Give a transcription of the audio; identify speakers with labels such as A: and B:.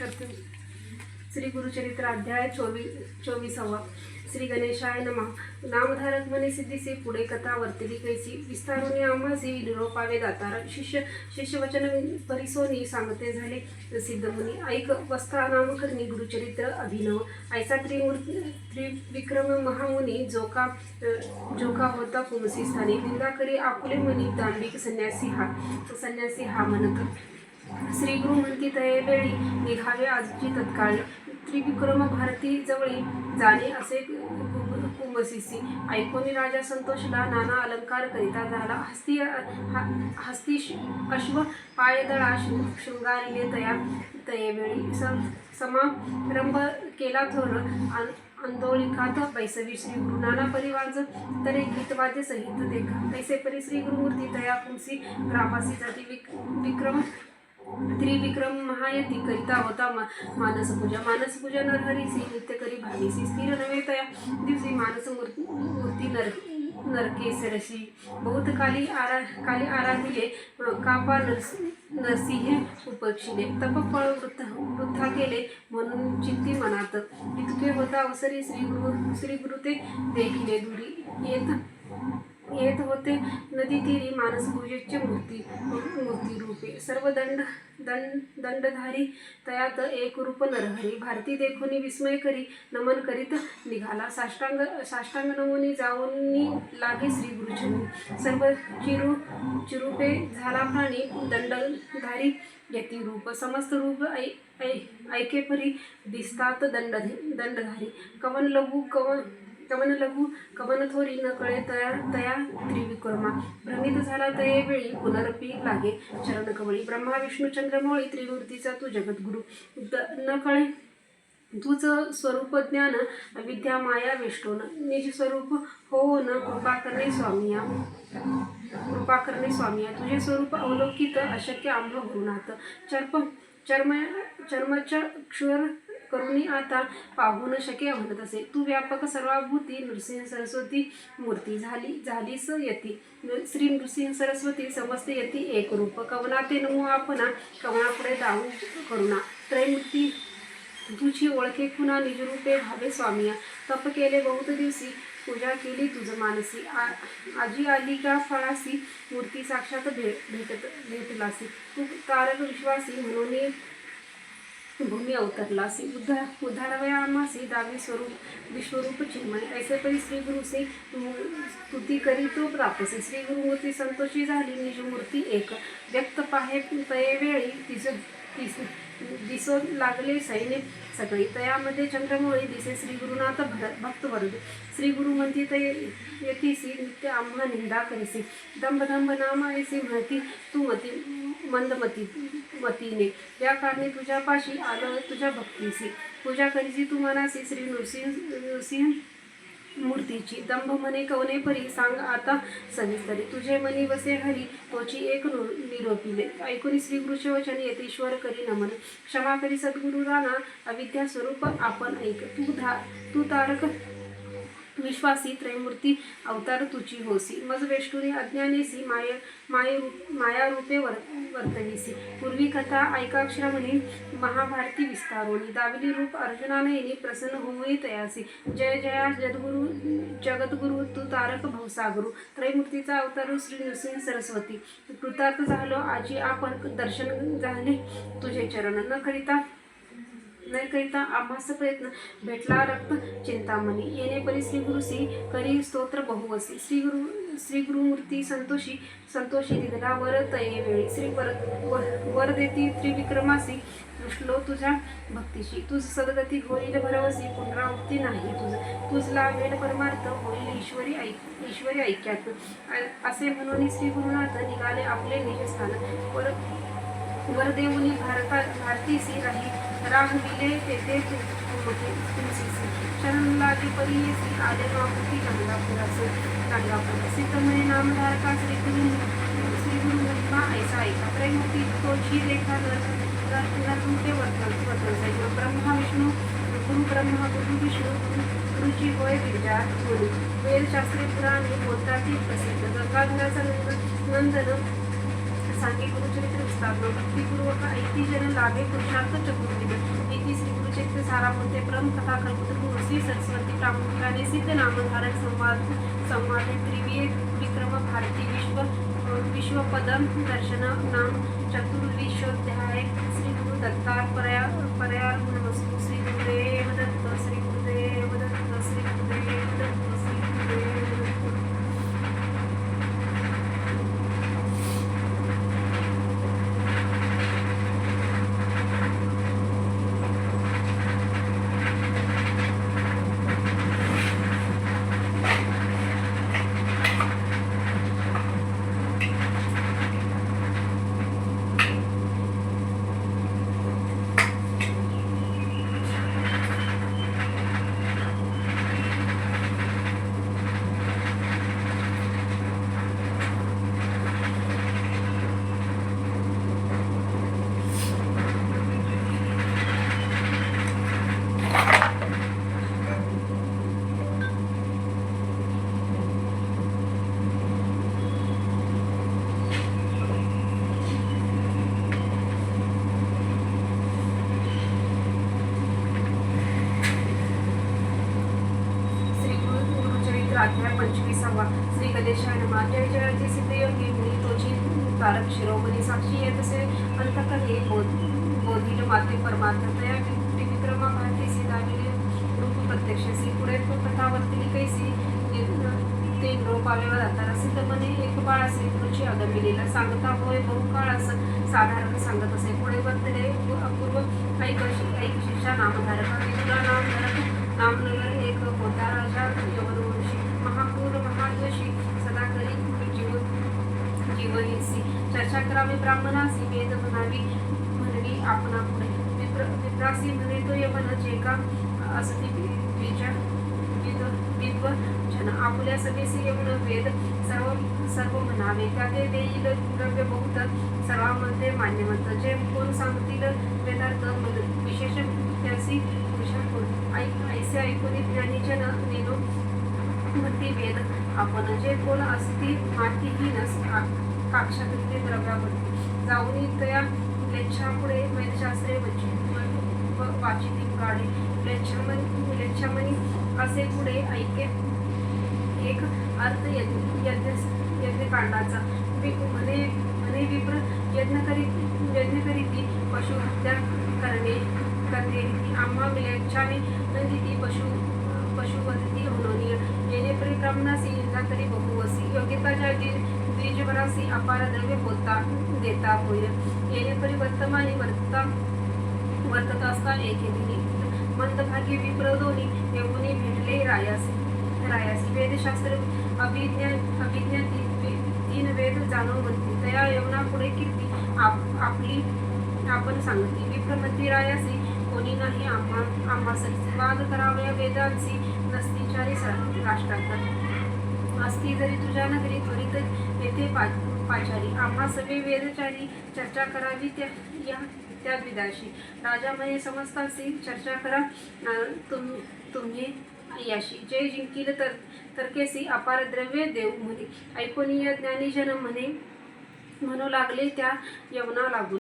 A: करते श्री गुरुचरित्र अध्याय चोवीस चोवीसावा. श्री गणेशाय नमः. नामधारक म्हणे सिद्धीसी पुढे कथा वर्तली कैसी. विस्तारुनी आम्हासी निरोपावे दातार. शिष्य शिष्यवचन परिसोनी सांगते झाले. सिद्ध मुनी ऐक वस्ता नामकरणी गुरुचरित्र अभिनव. ऐसा त्रिमूर्ती त्रिविक्रम महामुनी जोका जोका होता कुमसी स्थानी. निंदा करी आपुले मनी दांभिक संन्यासी हा. संन्यासी हा म्हणत श्री गुरु म्हणती तये वेळी निघावे आजची तत्काळ. त्रिविक्रम भारती जवळी जाणे असे कुंभसिसी. ऐकोनी राजा संतोषला नाना अलंकार करिता झाला. हस्ती हस्ती अश्व पायदळा शृंगारिले तया. तयेवेळी समारंभ केला थोर आंदोलिकात बैसवी. श्री गुरु नाना परिवार तरे गीतवाद्य सहित देखा. तैसे परी श्री गुरुमूर्ती तया कुंसी ग्रामासी जाती विक विक्रम त्रिविक्रम महायती करिता होता मा मानसपूजा। मानसपूजा नरहरीसी नित्य करी भावीसी स्थिर नव्हे तया दिवशी मानस मूर्ती मूर्ती नर नरकेसरशी बहुत काली आरा काली आराधिले कापा नरस नरसिंह उपक्षिले। तप फळ वृद्ध वृद्धा केले म्हणून चित्ती मनात. इतके होता अवसरी श्री गुरु श्री गुरु ते देखिले दुरी येत. येत होते. नदी तीरी मानस पूजेचे मूर्ती मूर्ती रूपे. सर्व दंड दंड दंडधारी तयात एक रूप नरहरी. भारती देखोनी विस्मय करी नमन करीत निघाला. साष्टांग साष्टांग नमुनी जाऊनी लागे श्री गुरुचरणी. सर्व चिरू चिरूपे झाला प्राणी दंडधारी यती रूप. समस्त रूप ऐ ऐ ऐकेपरी दिसतात दंड दंडधारी. कवन लघु कवन कवन लघु कवन थोरी न कळे तया तया त्रिविक्रमा. भ्रमित झाला तये वेळी पुनरपी लागे. चरण कवळी ब्रह्मा विष्णू चंद्रमौळी त्रिमूर्तीचा तू जगद्गुरु. द- न कळे तुझ स्वरूप ज्ञान विद्या माया वेष्टोन निज स्वरूप हो न कृपा करणे स्वामिया. कृपा करणे स्वामिया. तुझे स्वरूप अवलोकित अशक्य आंभ गुरुनाथ चर्प चर्म चर्मच्या क्षुर करूनही आता पाहू न शके म्हणत असे. तू व्यापक सर्वाभूती नृसिंह सरस्वती मूर्ती झाली झालीस यती. श्री नृसिंह सरस्वती समस्त यती. एक रूप कवना ते नमो आपणा. कवनापुढे दाऊ करुणा. त्रैमूर्ती तुझी ओळखे खुना निजरूपे भावे स्वामिया. तप केले बहुत दिवशी पूजा केली तुझं मानसी. आ आजी आली का फळासी. मूर्ती साक्षात भेट भेटत भेटलासी. तू तारक विश्वासी म्हणून भूमी अवतरलासी उद्धार उद्धारवयामासी दावी स्वरूप विश्वरूप चिन्मय ऐसे परी श्री गुरु से स्तुती करी तो प्रापसे श्री गुरुमूर्ती संतोषी झाली निज मूर्ती एक. व्यक्त पाहे तये वेळी तिज तिस दिसो लागले सैने सगळी. तयामध्ये चंद्रमोळी दिसे श्री गुरुनाथ भर भक्त श्री गुरु म्हणती तय येतीसी नित्य आम्हा निंदा करीसी. दंभ दंभ नामायसी म्हणती तू मती मंदमती मतीने. या कारणे तुझ्यापाशी आलो तुझ्या भक्तीसी पूजा करीसी तू मनासी श्री नृसिंह नृसिंह मूर्तीची. दंभ म्हणे कवने परी सांग आता सविस्तरी. तुझे मनी वसे हरी तोची एक नु- निरोपिले ऐकून श्री वचन यतीश्वर करी नमन. क्षमा करी सद्गुरु राणा अविद्या स्वरूप आपण ऐक. तू धा तू तारक विश्वासी त्रयमूर्ती अवतार तुची होसी मज वेष्टुरी अज्ञानेसी माय माय माया रूपे वर वर्तनीसी. पूर्वी कथा ऐकाक्षरा म्हणे महाभारती विस्तारोणी. दाविली रूप अर्जुनाने येणे प्रसन्न होऊही तयासी जय जया जगद्गुरु जगद्गुरु तू तारक भवसागुरु. त्रयमूर्तीचा अवतार श्री नृसिंह सरस्वती. कृतार्थ झालो आजी आपण दर्शन झाले तुझे चरण. न करिता नाही करिता आम्हास प्रयत्न. भेटला रक्त चिंतामणी. येणे परी श्री गुरुसी करी स्तोत्र बहुवसी श्री गुरु श्री गुरुमूर्ती संतोषी संतोषी दिदला वर तये वेळी. श्री वर वर- वर देती त्रिविक्रमासी. दृष्टलो तुझ्या भक्तीशी. तुझ सदगती होईल भरवसी. पुनरावृत्ती नाही तुझ. तुझला वेळ परमार्थ होईल ईश्वरी ऐक ईश्वरी ऐक्यात. असे म्हणून श्री गुरुनाथ निघाले आपले निजस्थान वर वरदेवनी भारता भारतीसी राही रांगविले तेथे तुलसीसी शरण लागे परीसी आले मापुती गंगापुरासे गंगापूर सिद्ध नामधारका श्री गुरु श्री गुरु महिमा ऐसा ऐका त्रैमूर्ती तोची रेखा नररूपे वर्तन वर्तन साहित्य ब्रह्मा विष्णू गुरु ब्रह्मा गुरु विष्णू गुरु गुरुची होय विद्या गुरु. वेदशास्त्री पुराणे बोलतातील प्रसिद्ध. गंगाधराचा नंदन सांगे गुरुचरित्र विस्तारलो. भक्तीपूर्वक ऐती जन लागे पुरुषार्थ चतुर्विध. इति श्री गुरुचरित्र सारामध्ये प्रम कथा कल्पतरू श्री सरस्वती प्रामुख्याने सिद्ध नामधारक संवाद संवादे त्रिवीय विक्रम भारती विश्व विश्वपदम दर्शन नाम चतुर्विशोध्याय. श्री गुरु दत्तार पर्या पर्यार्पणमस्तु श्री गुरु दत्त श्री गुरुदेव दत्त श्री गुरुदेव दत्त श्री गुरुदेव दत्त श्री गुरु गुरुचरित्र अध्याय पंचवीसावा श्री गणेशाय नमः. जय जयाचे सिद्धयोगी मी तोची तारक शिरोमणी साक्षी येत असे अंतकले बोध बोधिल माते परमार्थ तया विक्रमा भारती सीताविले रूप प्रत्यक्ष श्री पुढे कथा वर्तली कैसी ते पावेवा जाताना सिद्ध एक बाळ असे गुरुची अगमिलेला सांगता होय. बहुकाळ असं साधारण सांगत असे. पुढे वर्तले अपूर्व ऐक ऐक शिक्षा नामधारक तुला नामधारक नामनगर एक होता राजा यवनवंशी महापूर महाद्वशी सदा करी जीव जीवहिंसी चर्चा ब्राह्मणासी वेद म्हणावी म्हणली आपणा पुढे विप्र विप्रासी म्हणे तो यवन जे का असती विद्व जन. आपल्या सभेसी यवन वेद सर्व सर्व म्हणावे. त्या ते देईल द्रव्य बहुत सर्वांमध्ये मान्यवंत. जे कोण सांगतील वेदार्थ विशेष त्यासी ऐक ऐसे ऐकून ज्ञानीजन नेनो म्हणते वेद आपण. जे कोण असती मातीहीनस काक्षाकृती द्रव्यावरती जाऊन तया लेच्छापुढे वैदशास्त्रे वची वाचिती गाडे लेच्छामन लेच्छामनी असे पुढे ऐके. एक अर्थ यज्ञ यज्ञ यज्ञकांडाचा. वि- म्हणे म्हणे विप्र यज्ञ करीत यज्ञ करीती पशुहत्या करणे करणे. आम्हा विलेच्छाने नंदिती पशु पशुवधी होणोनीय. येणे परिक्रमणासी निंदा करी बहुवसी. योग्यताच्या द्विजवरासी अपार द्रव्य होता देता होय. येणे परिवर्तमानी वर्तता वर्तत असता एके दिनी मंदभागी विप्रदोनी येऊनी भेटले रायासी रायासी. वेदशास्त्र अभिज्ञा अभिज्ञा तीन वेद जाणून म्हणते. तया यवना पुढे कीर्ती आप आपली आपण सांगते. विप्रमती रायासी कोणी नाही आम्हा आम्हा वाद करावया वेदांची नसतीचारी राष्ट्रात असती जरी तुझ्या नगरी त्वरित येथे पा पाचारी. आम्हा सगळे वेदचारी चर्चा करावी त्या या त्या विदाशी राजा म्हणे समजतासी चर्चा करा अं, तुम तुम्ही याशी. जय जिंकील तर तरकेसी अपार द्रव्य देऊ म्हणे. ऐकोनीय ज्ञानीजन म्हणे म्हणू लागले त्या यवना लागून.